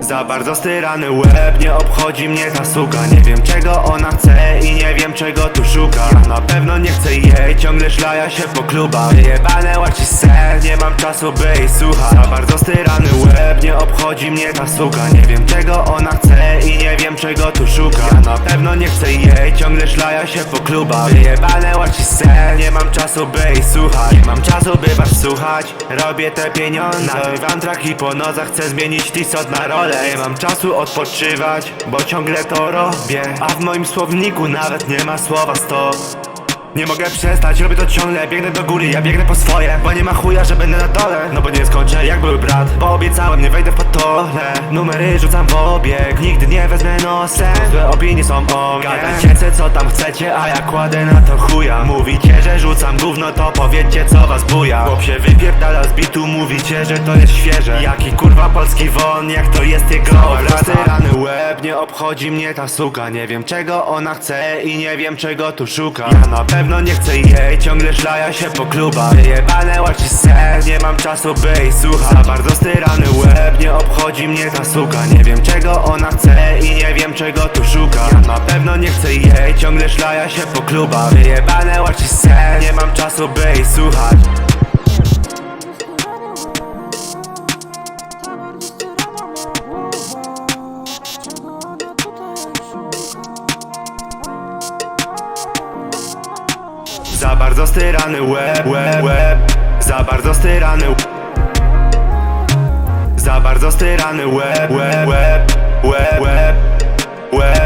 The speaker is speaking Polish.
Za bardzo styrany łeb, nie obchodzi mnie ta suka. Nie wiem czego ona chce i nie wiem czego tu szuka. Na pewno nie chcę jej, ciągle szlaja się po klubach. Wyjebane łaci ser, nie mam czasu by jej słuchać. Za bardzo styrany łeb, nie obchodzi mnie ta suka. Nie wiem czego ona chce i nie wiem czego tu szuka. Na pewno nie chcę jej, ciągle szlaja się po klubach. Wyjebane łaci mam czasu mam czasu by was słuchać, robię te pieniądze. Nagrywam traki po nocach, chcę zmienić tisot na rolę Nie mam czasu odpoczywać, bo ciągle to robię. A w moim słowniku nawet nie ma słowa stop nie mogę przestać, robię to ciągle Biegnę do góry, ja biegnę po swoje Bo nie ma chuja, że będę na dole. No bo nie skończę jak był brat Bo obiecałem, nie wejdę w potole. Numery rzucam w obieg Nigdy nie wezmę nosem. Złe opinie są o mnie. Gadajcie co tam chcecie, a ja kładę na to chuja. Mówicie, że rzucam gówno, to powiedzcie co was buja. Chłop się wypierdala z bitu, mówicie, że to jest świeże. Jaki kurwa polski won, jak to jest jego obrata rany łeb, nie obchodzi mnie ta suka. Nie wiem czego ona chce i nie wiem czego tu szuka. Ja na pewno nie chcę jej, ciągle szlaja się po klubach. Wyjebane łaci ser, nie mam czasu by jej słuchać. Bardzo styrany łeb, nie obchodzi mnie ta suka Nie wiem czego ona chce i nie wiem czego tu szuka. Na pewno nie chcę jej, ciągle szlaja się po klubach. Wyjebane łaci ser, nie mam czasu by jej słuchać Za bardzo styrany łeb, łeb, łeb. Za bardzo styrany Za bardzo styrany łeb, łeb, łeb, łeb, łeb, łeb